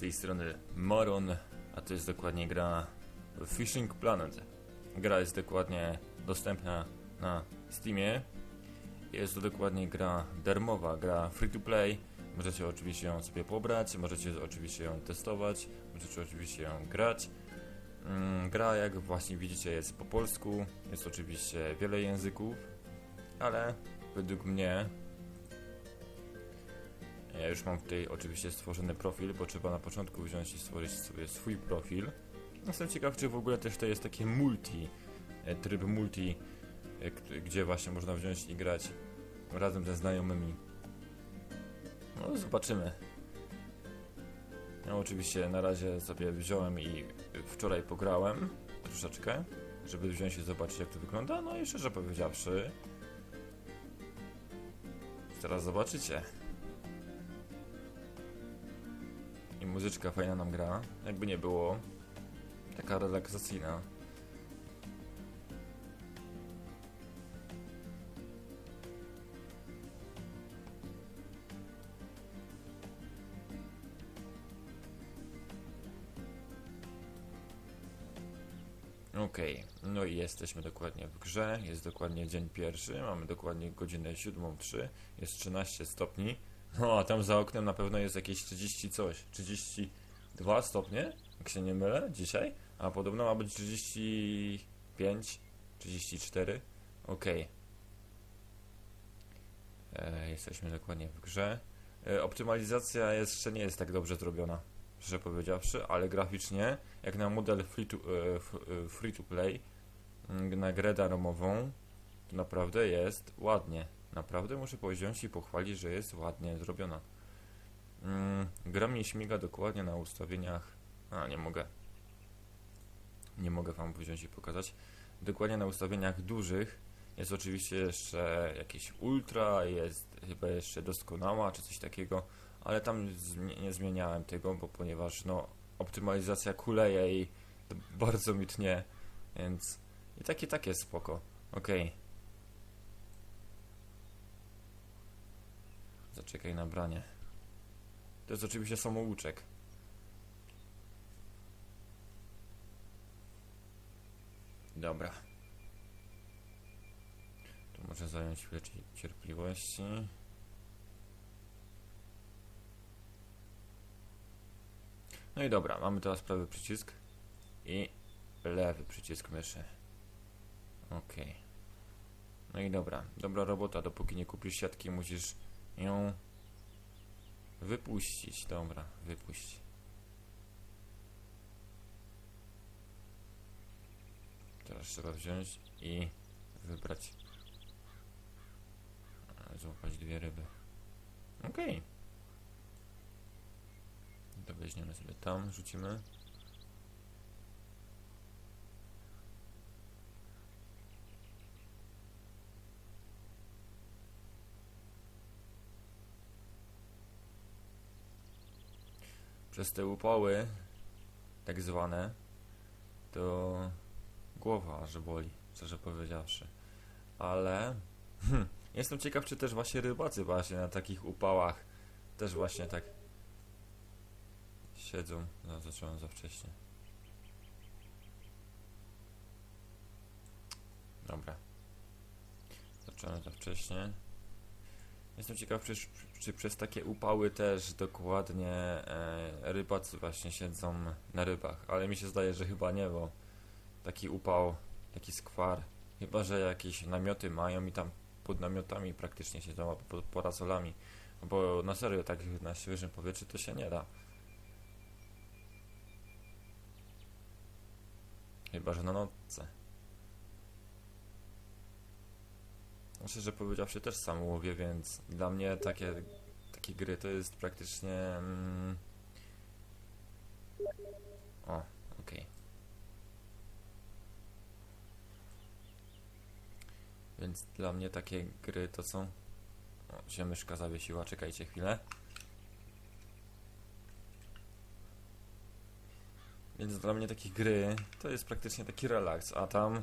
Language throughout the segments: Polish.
Tej strony Moron, a to jest dokładnie gra Fishing Planet. Gra jest dokładnie dostępna na Steamie. Jest to dokładnie gra darmowa, gra free to play. Możecie oczywiście ją sobie pobrać, możecie oczywiście ją testować, możecie oczywiście ją grać. Mm, Gra, jak właśnie widzicie, jest po polsku. Jest oczywiście wiele języków, ale według mnie ja już mam tutaj oczywiście stworzony profil, bo trzeba na początku wziąć i stworzyć sobie swój profil. Jestem ciekaw, czy w ogóle też to jest takie multi, e, tryb multi, e, gdzie właśnie można wziąć i grać razem ze znajomymi. No, zobaczymy. Ja oczywiście na razie sobie wziąłem i wczoraj pograłem troszeczkę, żeby wziąć i zobaczyć jak to wygląda. No i szczerze powiedziawszy, teraz zobaczycie. I muzyczka fajna nam gra, jakby nie było. Taka relaksacyjna. Okej, no i jesteśmy dokładnie w grze, jest dokładnie dzień pierwszy, mamy dokładnie godzinę 7.03, jest 13 stopni, no a tam za oknem na pewno jest jakieś 30 coś, 32 stopnie, jak się nie mylę, dzisiaj, a podobno ma być 35, 34, okej. E, Jesteśmy dokładnie w grze. E, optymalizacja jeszcze nie jest tak dobrze zrobiona, szczerze powiedziawszy, ale graficznie, jak na model free to, e, e, free to play, mm, na grę darmową, to naprawdę jest ładnie. Naprawdę muszę powiedzieć i pochwalić, że jest ładnie zrobiona. Mm, gra mi śmiga dokładnie na ustawieniach. A, nie mogę. Nie mogę wam wziąć i pokazać. Dokładnie na ustawieniach dużych jest oczywiście jeszcze jakieś ultra, jest chyba jeszcze doskonała czy coś takiego, ale tam nie zmieniałem tego, bo ponieważ no optymalizacja kuleje i bardzo mi tnie, więc i takie takie spoko. Okej. Zaczekaj na branie. To jest oczywiście samouczek. Dobra. To może zająć chwilę ci- cierpliwości. No i dobra, mamy teraz prawy przycisk i lewy przycisk myszy. Okej. No i dobra, dobra robota, dopóki nie kupisz siatki, musisz ją wypuścić. Dobra, wypuść. Teraz trzeba wziąć i wybrać. Złapać dwie ryby. Okej. To weźmiemy sobie tam, rzucimy. Przez te upały, tak zwane, to głowa aż boli, szczerze powiedziawszy. Ale hm, jestem ciekaw, czy też właśnie rybacy właśnie na takich upałach też właśnie tak siedzą. No, zacząłem za wcześnie. Dobra. Zacząłem za wcześnie. Jestem ciekaw, czy, czy przez takie upały też dokładnie e, rybacy właśnie siedzą na rybach, ale mi się zdaje, że chyba nie, bo taki upał, taki skwar, chyba, że jakieś namioty mają i tam pod namiotami praktycznie siedzą, albo pod parasolami, bo na serio, tak na świeżym powietrzu to się nie da. Chyba, że na nocce. Szczerze powiedziawszy też sam łowię, więc dla mnie takie, takie gry to jest praktycznie... Mm... O, okej. Więc dla mnie takie gry to są... O, się myszka zawiesiła, czekajcie chwilę. Więc dla mnie takie gry to jest praktycznie taki relaks, a tam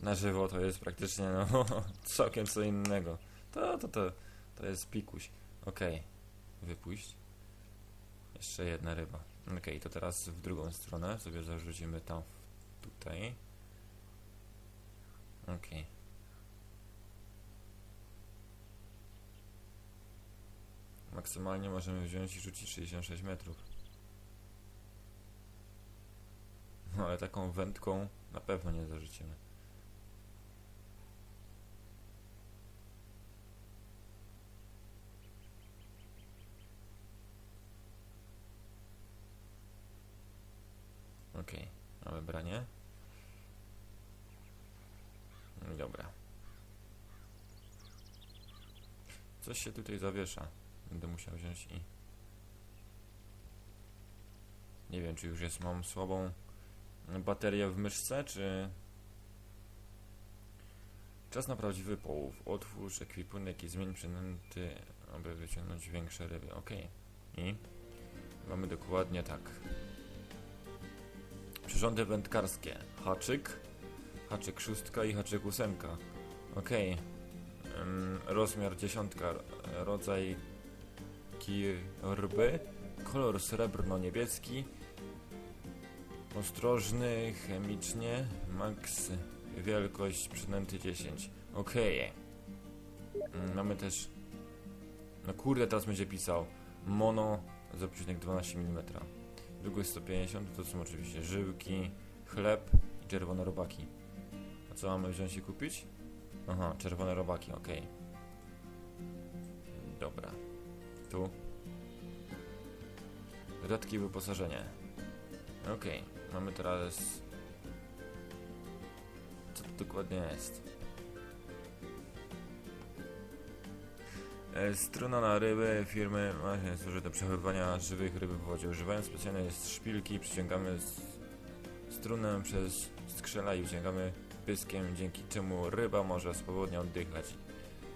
na żywo to jest praktycznie no całkiem co innego. To, to, to, to jest pikuś. Okej, wypuść. Jeszcze jedna ryba. Okej, to teraz w drugą stronę sobie zarzucimy tam, tutaj. Okej. Maksymalnie możemy wziąć i rzucić 66 metrów. No ale taką wędką na pewno nie zarzucimy. Okej, mamy branie. Dobra. Coś się tutaj zawiesza. Będę musiał wziąć i... Nie wiem, czy już jest, mam słabą baterię w myszce, czy... Czas na prawdziwy połów. Otwórz ekwipunek i zmień przynęty, aby wyciągnąć większe ryby. Ok. I mamy dokładnie tak. Przyrządy wędkarskie. Haczyk, haczyk szóstka i haczyk ósemka. Ok. Rozmiar dziesiątka. Rodzaj kirby. Kolor srebrno-niebieski. Ostrożny, chemicznie. Max wielkość przynęty 10. Ok. Mamy też. No kurde, teraz będzie pisał. Mono 0,12 mm. Długość 150 to są oczywiście żyłki, chleb i czerwone robaki. A co mamy wziąć i kupić? Aha, czerwone robaki, ok. Dobra. Tu. Dodatki wyposażenie. Ok, mamy teraz... Co to dokładnie jest? Struna na ryby firmy właśnie służy do przechowywania żywych ryb w wodzie. Używając specjalnej szpilki przyciągamy strunę przez skrzela i wyciągamy pyskiem, dzięki czemu ryba może swobodnie oddychać.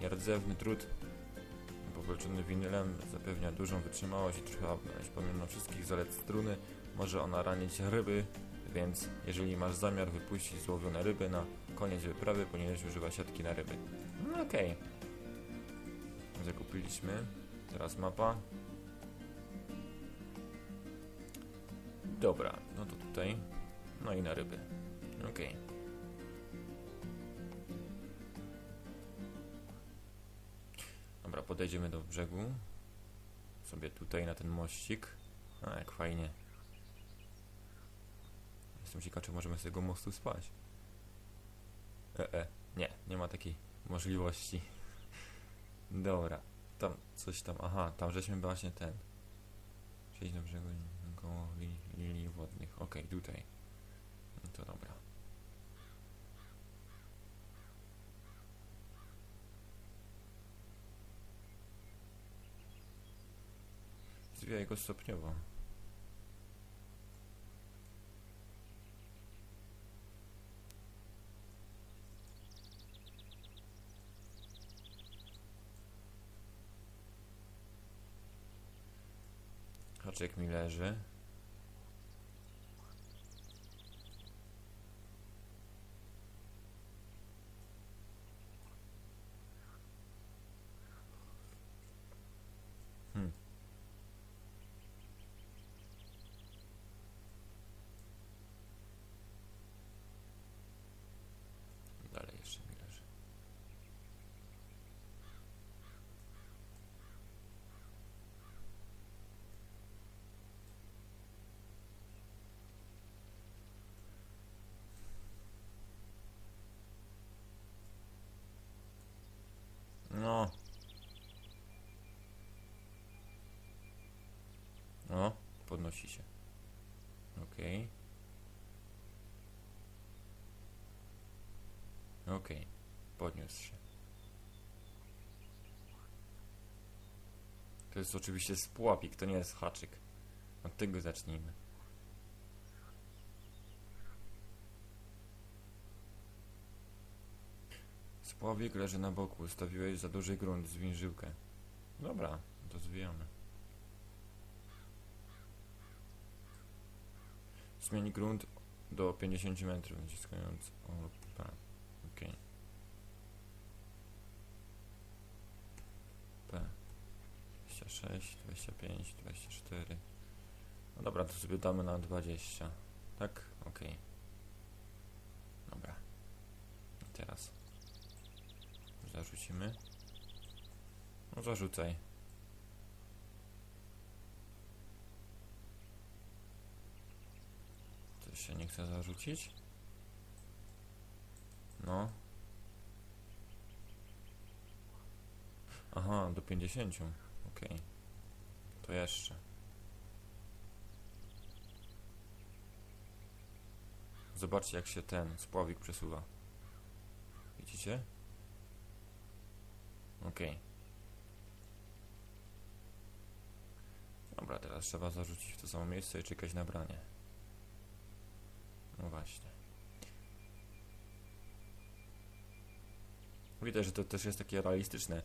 Jardzewny trud popolczony winylem zapewnia dużą wytrzymałość i trwałność. Pomimo wszystkich zalet struny może ona ranić ryby, więc jeżeli masz zamiar wypuścić złowione ryby na koniec wyprawy, powinieneś używać siatki na ryby. No okej. Zakupiliśmy. Teraz mapa. Dobra, no to tutaj. No i na ryby. Okej. Dobra, podejdziemy do brzegu. Sobie tutaj na ten mościk. A, jak fajnie. Jestem ciekaw, czy możemy z tego mostu spać. E, e, nie, nie ma takiej możliwości. Dobra, tam coś tam, aha, tam żeśmy właśnie ten. Przejdź do brzegu koło li, linii wodnych. Okej, tutaj. No to dobra. Zwijaj go stopniowo. že? Się. Okej. Okej, podniósł się. To jest oczywiście spłapik, to nie jest haczyk. Od tego zacznijmy. Spławik leży na boku, stawiłeś za duży grunt, zwiń żyłkę. Dobra, to zwijamy. Zmień grunt do 50 metrów, naciskając o P. Ok. P. 26, 25, 24. No dobra, to sobie damy na 20. Tak? Okej. Dobra. I teraz. Zarzucimy. No zarzucaj. Coś się nie chce zarzucić? No. Aha, do 50. Okej. To jeszcze. Zobaczcie jak się ten spławik przesuwa. Widzicie? Okej. Dobra, teraz trzeba zarzucić w to samo miejsce i czekać na branie. No właśnie. Widać, że to też jest takie realistyczne.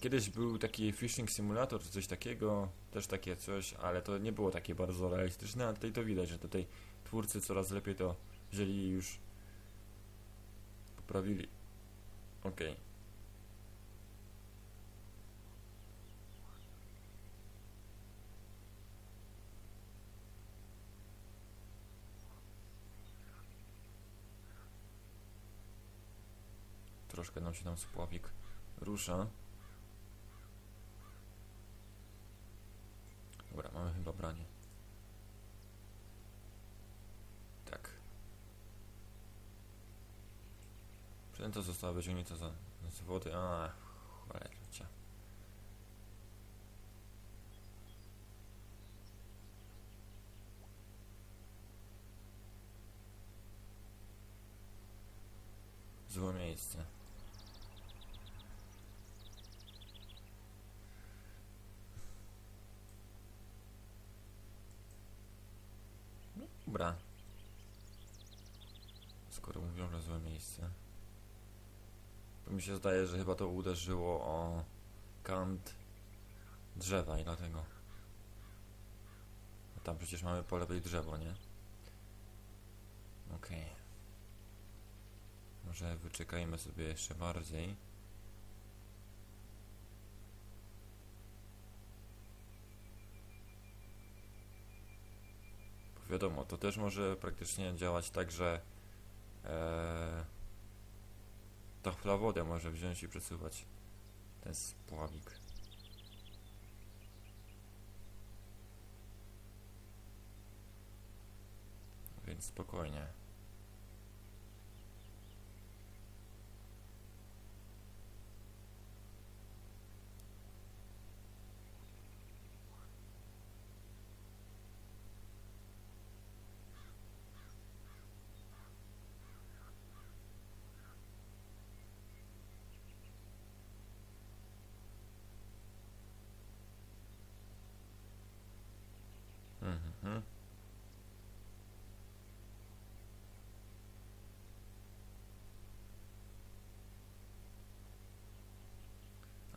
Kiedyś był taki Fishing Simulator czy coś takiego, też takie coś, ale to nie było takie bardzo realistyczne, a tutaj to widać, że tutaj twórcy coraz lepiej to wzięli i już poprawili. Okej. Troszkę nam się tam spławik rusza. Dobra, mamy chyba branie. Tak. Przynęta została wyciągnięta za, z wody. A, cholera. Złe miejsce. No, Dobra. Skoro mówią, miejsce. To mi się zdaje, że chyba to uderzyło o kant drzewa i dlatego. Bo tam przecież mamy po lewej drzewo, nie? Okej. Może wyczekajmy sobie jeszcze bardziej. Bo wiadomo, to też może praktycznie działać tak, że e, ta wodę może wziąć i przesuwać ten spławik. Więc spokojnie. Mhm.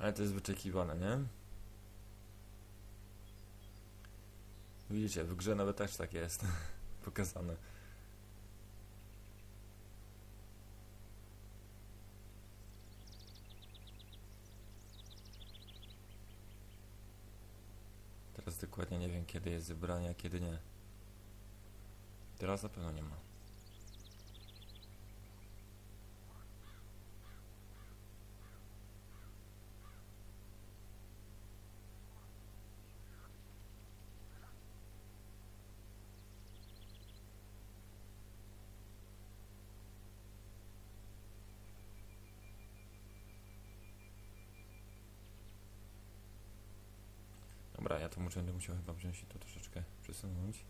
Ale to jest wyczekiwane, nie? Widzicie, w grze nawet też tak jest pokazane. Teraz dokładnie nie wiem, kiedy jest zebranie, a kiedy nie. Teraz na pewno nie ma. Dobra, ja to muszę, będę musiał chyba wziąć i to troszeczkę przesunąć.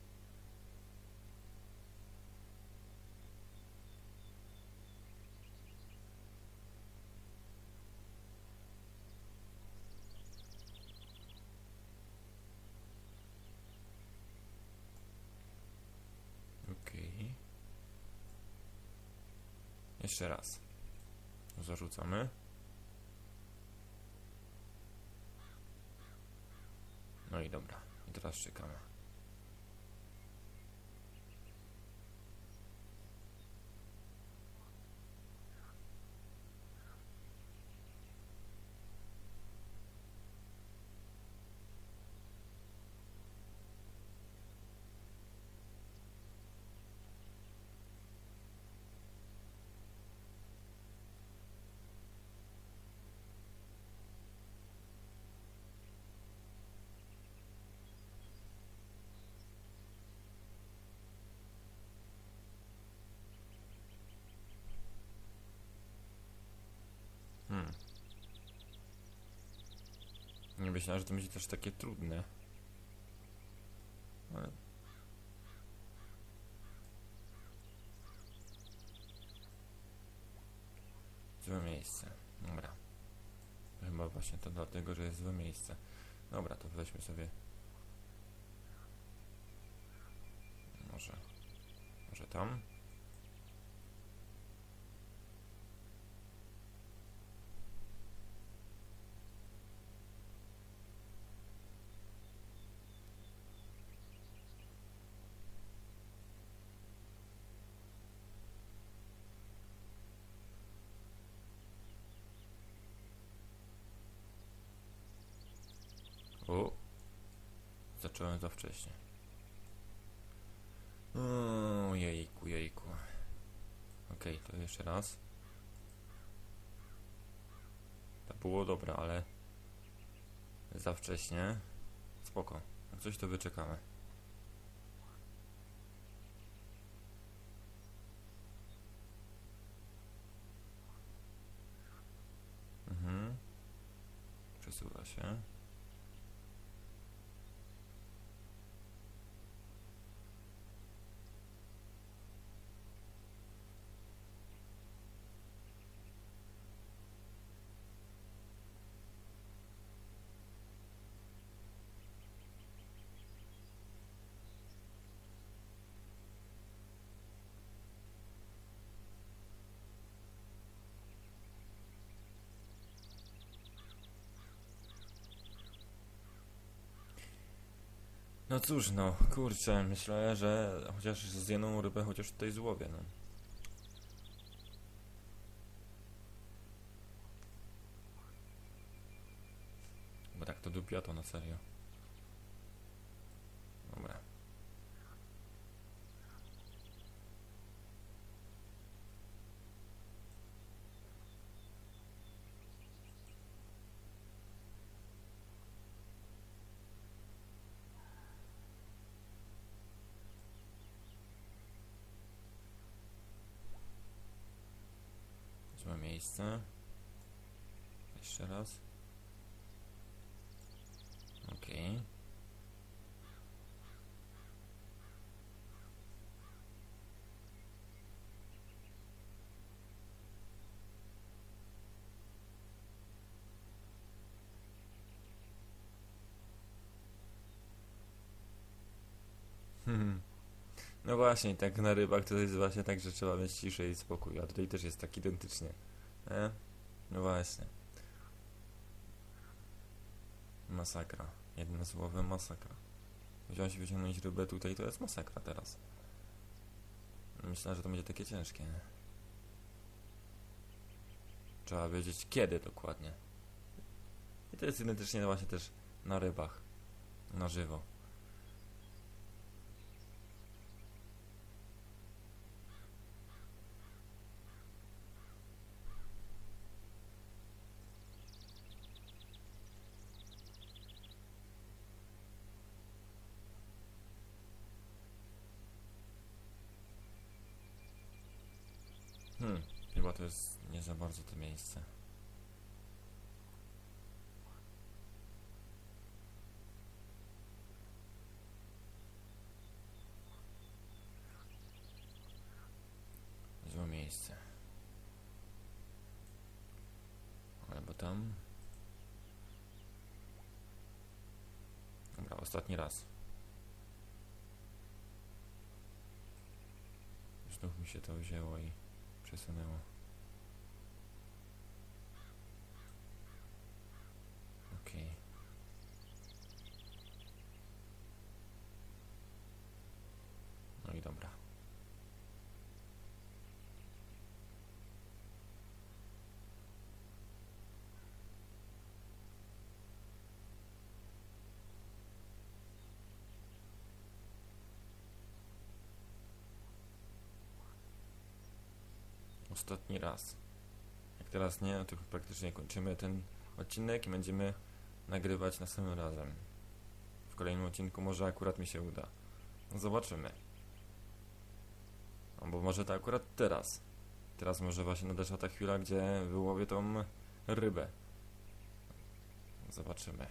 Okej. Jeszcze raz. Zarzucamy. No i dobra. I teraz czekamy. Myślałem, że to będzie też takie trudne. Ale... Złe miejsce. Dobra. Chyba właśnie to dlatego, że jest złe miejsce. Dobra, to weźmy sobie... Może... Może tam? O! Zacząłem za wcześnie. O, jejku, jejku. Okej, to jeszcze raz. To było dobre, ale za wcześnie. Spoko. Coś to wyczekamy. Mhm. Przesuwa się. No cóż, no, kurczę, myślę, że chociaż z jedną rybę chociaż tutaj złowię, no. Bo tak to dupia to na serio. Dobra. Złe miejsce. Jeszcze raz. Hmm. No właśnie, tak na rybach to jest właśnie tak, że trzeba mieć ciszę i spokój, a tutaj też jest tak identycznie. E? No właśnie. Masakra. Jednym słowem masakra. Wziąć wyciągnąć rybę tutaj to jest masakra teraz. Myślę, że to będzie takie ciężkie. Trzeba wiedzieć kiedy dokładnie. I to jest identycznie właśnie też na rybach. Na żywo. Hmm, chyba to jest nie za bardzo to miejsce. Złe miejsce. Albo tam. Dobra, ostatni raz. Znów mi się to wzięło i przesunęło. Okej. No i dobra. Ostatni raz. Jak teraz nie, no to praktycznie kończymy ten odcinek i będziemy nagrywać następnym razem. W kolejnym odcinku może akurat mi się uda. No zobaczymy. Albo może to akurat teraz. Teraz może właśnie nadeszła ta chwila, gdzie wyłowię tą rybę. Zobaczymy.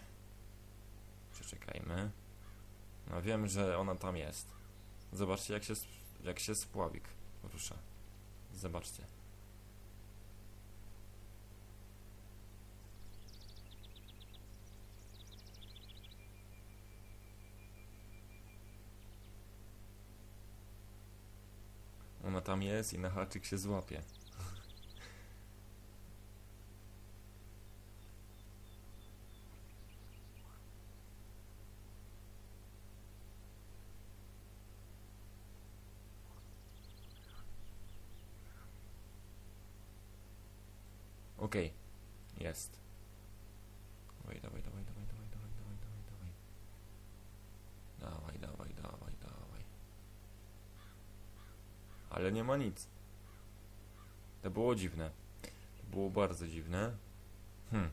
Przeczekajmy. No wiem, że ona tam jest. Zobaczcie jak się, jak się spławik rusza. Zobaczcie. Ona tam jest i na haczyk się złapie. Okej, jest. Ale nie ma nic. To było dziwne. To było bardzo dziwne. Hmm.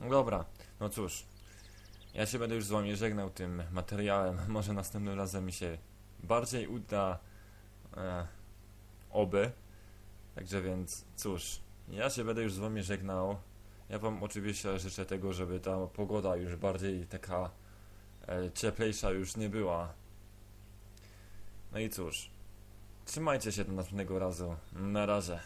No dobra, no cóż. Ja się będę już z wami żegnał tym materiałem. Może następnym razem mi się bardziej uda. E, oby. Także więc, cóż, ja się będę już z wami żegnał. Ja wam oczywiście życzę tego, żeby ta pogoda już bardziej taka e, cieplejsza już nie była. No i cóż, trzymajcie się do następnego razu. Na razie.